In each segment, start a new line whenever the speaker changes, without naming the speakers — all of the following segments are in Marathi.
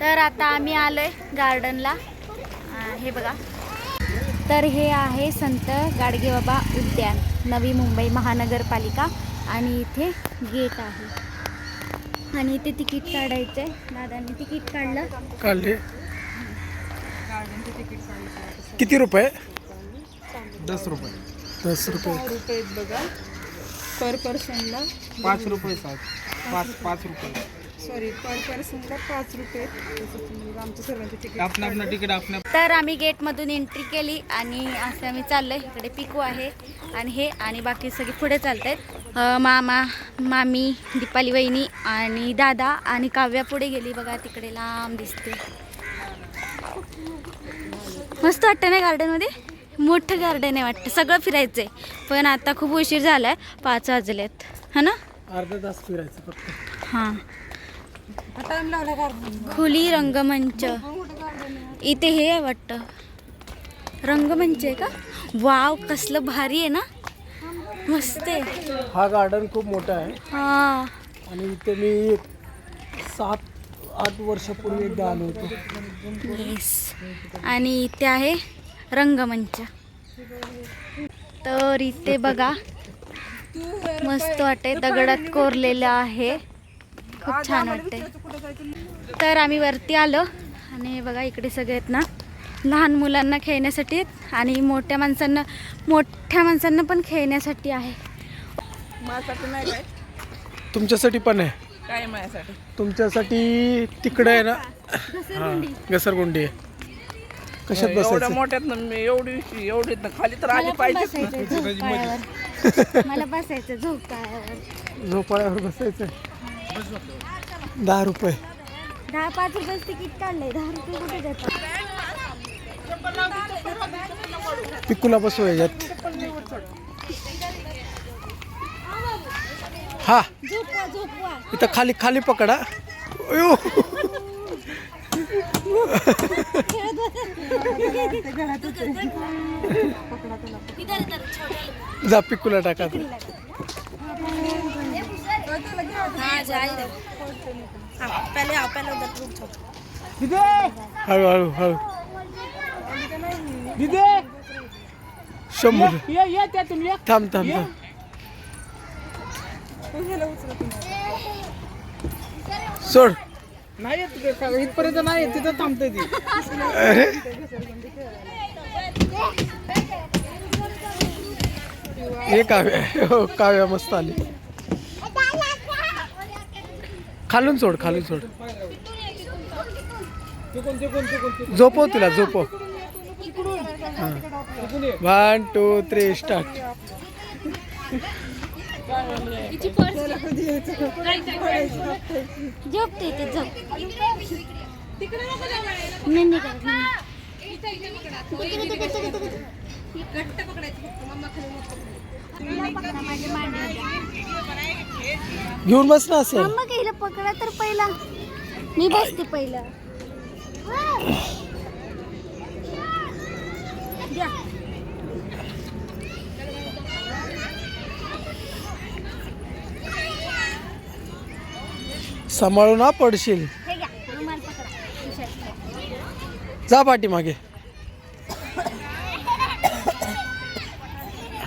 तर आता आम्ही आलोय गार्डनला अं, हे बघा. तर हे आहे संत गाडगेबाबा उद्यान नवी मुंबई महानगरपालिका आणि इथे गेट आहे. आणि इथे तिकीट काढायचं आहे दादांनी तिकीट काढलं.
काढले. किती रुपये?
दस रुपये.
दस रुपये.
रुपये बघा. पर पर्सनला
पाच रुपये पाच पाच रुपये.
सॉरी पर पर्सनला पाच रुपये तसं तुम्ही आमच्या सर्वांचे तिकीट
आपण आपलं तिकीट आपण
तर आम्ही गेटमधून एंट्री केली आणि असं आम्ही चाललोय. इकडे पिकू आहे आणि हे आणि बाकी सगळे पुढे चालत आहेत मामा मामी दीपाली वहिनी आणि दादा आणि काव्या पुढे गेली. बघा तिकडे लांब दिसते. मस्त वाटतं ना गार्डनमध्ये मोठं गार्डन आहे वाटतं. सगळं फिरायचं आहे पण आता खूप उशीर झाला आहे पाच वाजलेत. है ना?
अर्धा तास फिरायचं फक्त.
हां. खुली रंगमंच. इथे हे आहे वाटतं. रंगमंच आहे का? वाव कसलं भारी आहे ना? मस्त आहे.
हा गार्डन खूप मोठा आहे.
हा.
आणि इथे मी सात आठ वर्षापूर्वी एकदा आलो होतो.
येस आणि इथे आहे रंगमंच. तर इथे बघा मस्त वाटते दगडात कोरलेलं आहे. खूप छान वाटते तर आम्ही वरती आलो आणि बघा इकडे सगळे आहेत ना. लहान मुलांना खेळण्यासाठी आहेत आणि मोठ्या माणसांना मोठ्या माणसांना पण खेळण्यासाठी आहे.
माझ्यासाठी नाही काय
तुमच्यासाठी पण आहे?
काय माझ्यासाठी?
तुमच्यासाठी तिकडे आहे ना हां घसरगुंडी आहे. कशात
एवढ्या
बसायचं?
मोठ्यात ना मी एवढी एवढी ना खाली तर आली
मला पण
पाहिजे
झोपाळ्यावर मला बसायचं झोपाळ्यावर
झोपाळ्यावर बसायचं दहा रुपये.
दहा पाच रुपये तिकीट काढलंय दहा रुपये कुठे देतात?
पिकूला बसू याच्यात हा.
झोपवा झोपवा
इथं खाली खाली पकडा. जा पिकूला टाका. आता.
पहले आओ पहले उधर रुक जाओ
हळू हळू हळू. शंभर. थांब थांब थांब. सोड.
नाही येत का- इथपर्यंत नाही येत, तिथं थांबते ती.
अरे. हे काव्या हो काव्या मस्त आली. खालून सोड खालून सोड. झोपव तिला झोपव. वन टू थ्री स्टार्ट
झोपते झोप. नाही, नाही.
घेऊन बस ना असं.
गेलं पकडा तर पहिला. मी बसते पहिला. द्या.
सांभाळू ना पडशील.
हे घ्या. रुमाल पकडा.
जा पाठीमागे.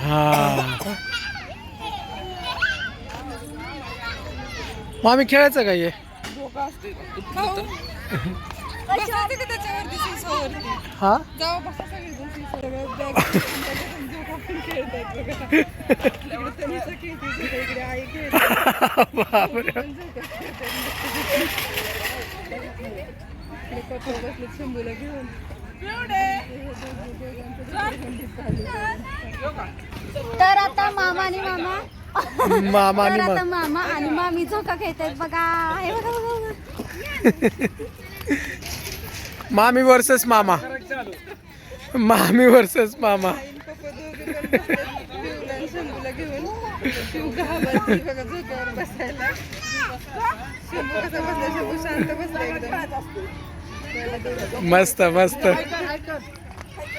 हा मामी खेळायचं काय
डोकं असते बसायचं का त्याच्यावरती सीसावरती?
हा
जाऊ बसा सगळेजण सीसावर. बॅग घेऊन झोका पण खेळतायत बघा. इकडे तनिषा खेळते, तिकडे इकडे आई खेळते.
बापरे
इकडे पप्पा बसले शंभूला घेऊन
तर आता मामा आणि मामा
मामा
तर
आणि
आता मामा आणि मामी झोका खेळतायत बघा हे बघा बघा, बघा
मामी वर्सेस मामा मामी वर्सेस मामा
पप्पा दोघे पण बसले पिऊला आणि शंभूला घेऊन पिऊ घाबरती बघा झोक्यावर बसायला शंभू कसा बसला शंभू शांत बसला एकदम त्याला दोघं-
मस्त मस्त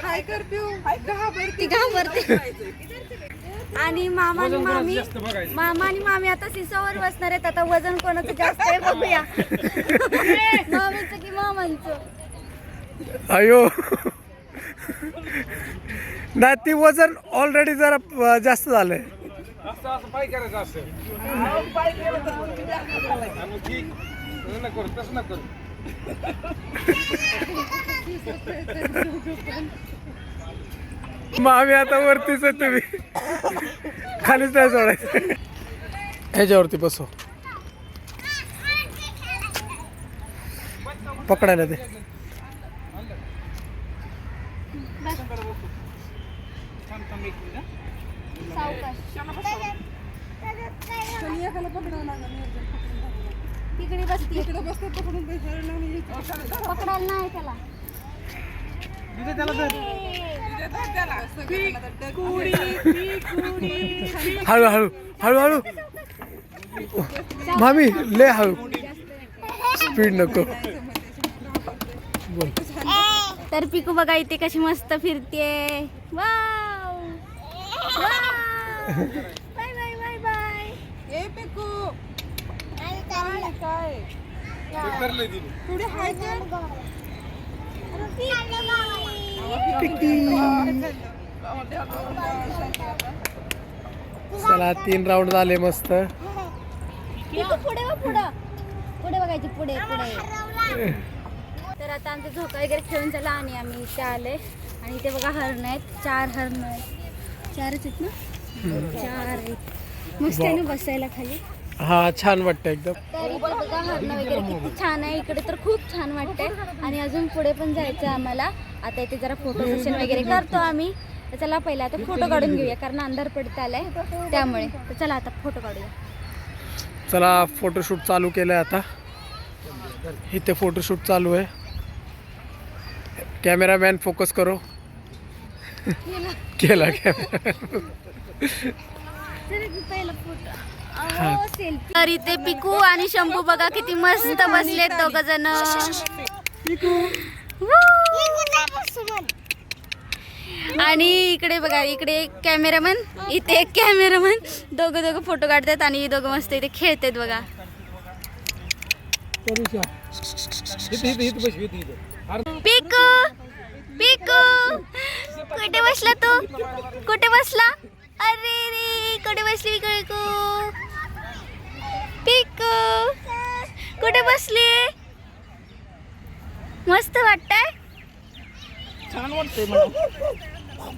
हाय कर पिऊ घाबरती
घाबरते आणि मामा आणि मामी मामा आणि मामी आता सिसावर बसणार आहेत. आता वजन कोणाचं जास्त आहे बघूया. मामीचं की मामा हरणांचं
अयो. नाही ती वजन ऑलरेडी जरा अं, जास्त झालंय.
असं असं पाय करायचं असं. आणि ती- तसं नको करू, तसं नको करू.
मग आम्ही आता वरतीच आहे तुम्ही. खालीच नाही सोडायचं. ह्याच्यावरती बसव. पकडायला ते.
तिकडे बसते
इकडे बसतो. पकडून
पकडायला नाही त्याला.
त्याला
तर डग-
हळूहळू हळूहळू मामी ले हळू. स्पीड नको. बोल.
तर पिकू बघा इथे कशी मस्त फिरते wow bye bye bye bye
ए पिकू. काय? काय?
ते धरलंय तिने.
थोडी हाय कर
चला तीन राऊंड झाले मस्त.
पुढे वा पुढं. पुढे बघायची पुढे पुढे. तर आता आमचा झोका वगैरे खेळून झाला आणि आम्ही इथे आले. आणि इथे बघा हरण आहेत. चार हरण आहेत. चारच आहेत ना? चार आहेत. मस्त आहे ना बसायला खाली?
हा छान वाटतं एकदम
तर इथे बघा हरणं वगैरे किती छान आहे इकडे तर खूप छान वाटतंय आणि अजून पुढे पण जायचं आहे आम्हाला आता इथे जरा फोटो सेशन वगैरे करतो आम्ही तर चला पहिला आता फोटो काढून घेऊया कारण अंधार पडत आलाय त्यामुळे तर चला आता फोटो काढूया
चला फोटोशूट चालू केलंय आता इथे फोटोशूट चालू आहे कॅमेरामॅन फोकस करो केला कॅमेरा
पहिला फोटो तर इथे पिकू आणि शंभू बघा किती मस्त बसलेत दोघ जण आणि इकडे बघा इकडे एक कॅमेरामन इथे एक कॅमेरामन. दोघं दोघं फोटो काढतात आणि दोघं मस्त इथे खेळतात बघा. पिकू पिकू. कुठे बसला तू? कुठे बसला? अरे रे कुठे बसली पिकू? पिकू कुठे बसली? मस्त वाटतंय?
छान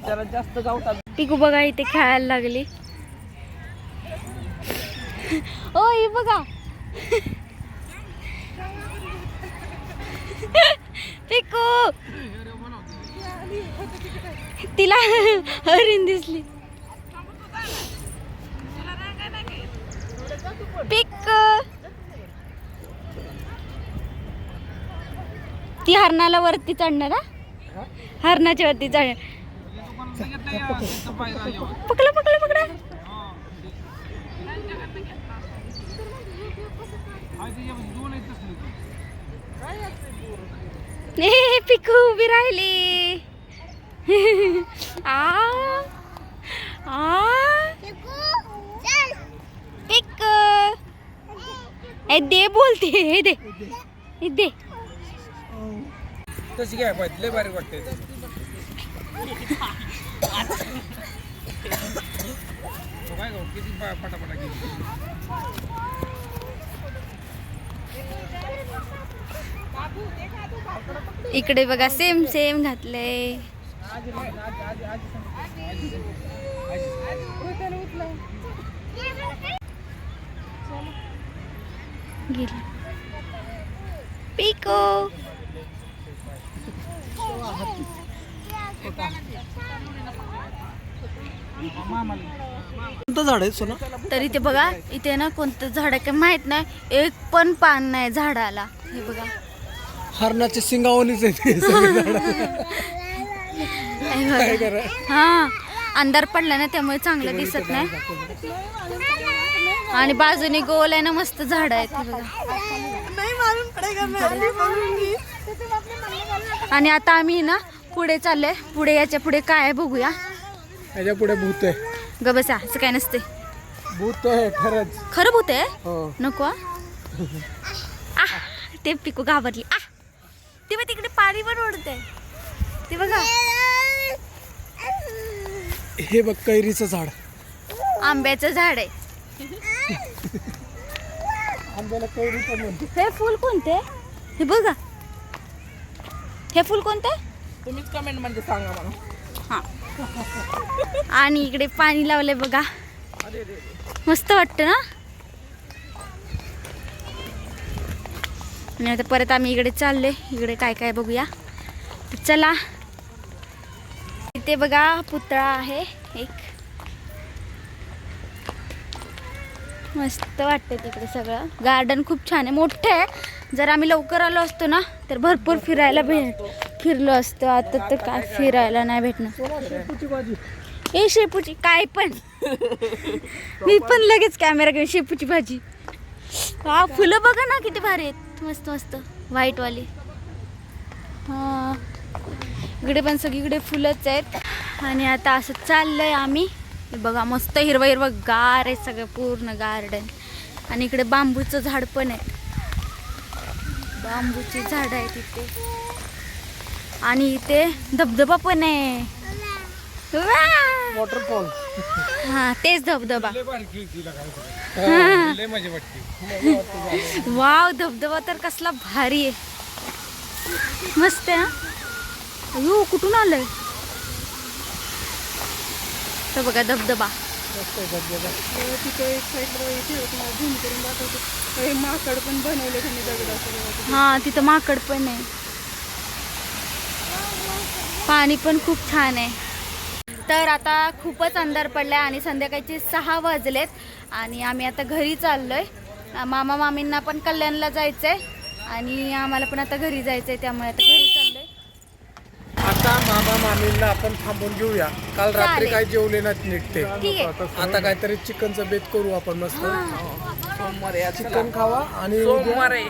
जरा जास्त गावतात
पिकू बघा इथे खेळायला लागली. ओ ही बघा. पिकू. तिला हरिण दिसली. पिक ती हरणाला वरती चढणार हा? हरणाच्या वरती चढ पकडा पकडा पकडा पिकू उभी राहिली. आ आ. ए दे बोलते हे दे हे दे
तशी काय पाहिजे लय भारी वाटते काय गं, किती पटापटा गेली
इकडे बघा सेम सेम घातले गेली. पिको.
कोणतं झाड आहे सोना?
तर इथे बघा इथे ना कोणतं झाड आहे काही माहीत नाही. एक पण पान नाही झाडाला. हे बघा.
हरणाचे सिंगावलीच.
हे बघा. हा अंधार पडला ना त्यामुळे चांगलं दिसत नाही. आणि बाजूने गोल आहे ना मस्त झाड आहेत बघा. आणि आता आम्ही ना पुढे चाललोय. पुढे याच्यापुढे काय आहे बघूया.
ह्याच्या पुढे भूत आहे.
ग बसा असं काय नसते
भूत आहे खरंच.
खरं भूत आहे?
हो.
नको ते पिकू घाबरली. आ ते बघ तिकडे पाणी पण ओढतंय. ते बघा.
हे बघ कैरीचं झाड.
आंब्याचं झाड आहे
आंब्याला कैरी पण म्हणते
हे फुल कोणते? हे बघा. हे फुल कोणते?
तुम्हीच कमेंटमध्ये सांगा मला.
हा. आणि इकडे पाणी लावलंय बघा. मस्त वाटतं ना? आणि आता परत आम्ही इकडे चाललोय. इकडे काय काय बघूया. चला. इथे बघा पुतळा आहे एक. मस्त वाटतं तिकडे सगळं. गार्डन खूप छान आहे. मोठं आहे. जर आम्ही लवकर आलो असतो ना तर भरपूर फिरायला भेट फिरलो असतो. आता तर काय फिरायला नाही भेटणार.
शेपूची भाजी
ए शेपूची काय पण. मी पण लगेच कॅमेरा घेऊन शेपूची भाजी. हा फुलं बघा ना किती भारी आहेत. मस्त मस्त. व्हाईट वाली हा. इकडे पण सगळीकडे फुलंच आहेत. आणि आता असं चाललंय आम्ही. बघा मस्त हिरवं हिरवं गार आहे सगळं पूर्ण गार्डन आणि इकडे बांबूचं झाड पण आहे. बांबूची झाड आहे तिथे. आणि इथे धबधबा पण आहे!
वॉटरफॉल
हा तेच धबधबा. वाव धबधबा तर कसला भारी आहे. मस्त आहे हा? कुठून आलंय? तर बघा धबधबा.
तिथं एक साईडला ठेवत मला झूम करून दाखवतो. हे माकड पण बनवले त्यांनी दगडाचं
हा तिथं माकड पण आहे. पाणी पण खूप छान आहे. तर आता खूपच अंधार पडलाय आणि संध्याकाळचे सहा वाजलेत आणि आम्ही आता घरी चाललोय. मामा मामींना पण कल्याणला जायचंय आणि आम्हाला पण आता घरी जायचंय त्यामुळे आता घरी चाललोय.
आता मामा मामींना आपण थांबून घेऊया. काल रात्री
चालेल.
काय जेवले नाहीत नीट ते.
ठीक आहे.
आता काहीतरी चिकनचं बेत करू आपण मस्त.
सोमवारी
चिकन खावा आणि
सोमवार. आहे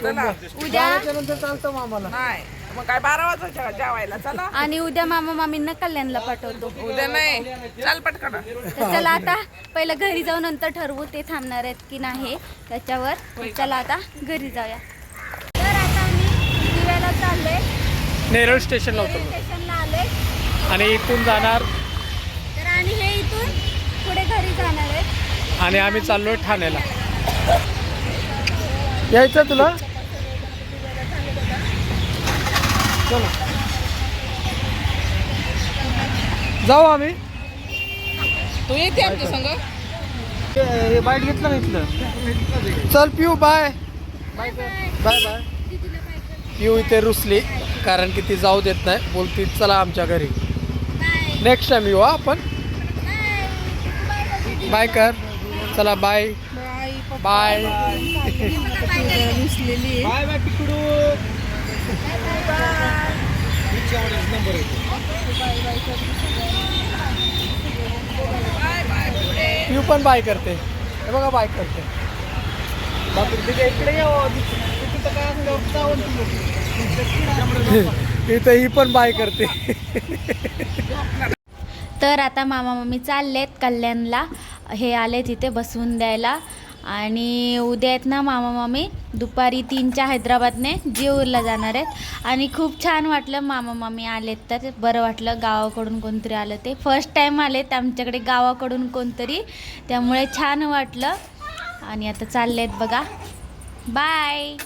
चला
उद्या?
बाराच्या नंतर चालतं मामाला.
नाही. मग काय बारा वाजता जेवायला? चला.
आणि उद्या मामा मामींना कल्याणला पाठवतो.
उद्या नाही. चाल पटकन.
तर चला आता पहिलं घरी जाऊन नंतर ठरवू ते थांबणार आहेत की नाही त्याच्यावर चला आता घरी जाऊया तर आता आम्ही दिव्याला चाललोय
नेरळ स्टेशनला होतो.
स्टेशनला आलोय.
आणि इथून जाणार?
तर आणि हे इथून पुढे घरी जाणार आहेत.
आणि आम्ही चाललोय ठाण्याला. यायचं तुला? चला. जाऊ आम्ही.
तू येते आमच्या संग?
हे बाईट घेतलं ना इथलं? चल पिऊ बाय. Bye bye. पिऊ इथे रुसली. कारण की ती जाऊ देत नाही. बोलती चला आमच्या घरी. नेक्स्ट टाइम येऊ हा आपण. बाय कर. चला बाय
बाय
बाय पण बाय करते. हे बघा बाय करते. इकडे तर इथं ही पण बाय करते.
तर आता मामा मम्मी चाललेत कल्याणला. हे आले तिथे बसवून द्यायला. आणि उद्या आहेत ना मामा मामी दुपारी तीनच्या हैदराबादने जेऊरला जाणार आहेत. आणि खूप छान वाटलं मामा मामी आलेत तर. बरं वाटलं गावाकडून कोणतरी आलं ते. फर्स्ट टाईम आलेत आमच्याकडे गावाकडून कोणतरी. त्यामुळे छान वाटलं. आणि आता चाललेत बघा. बाय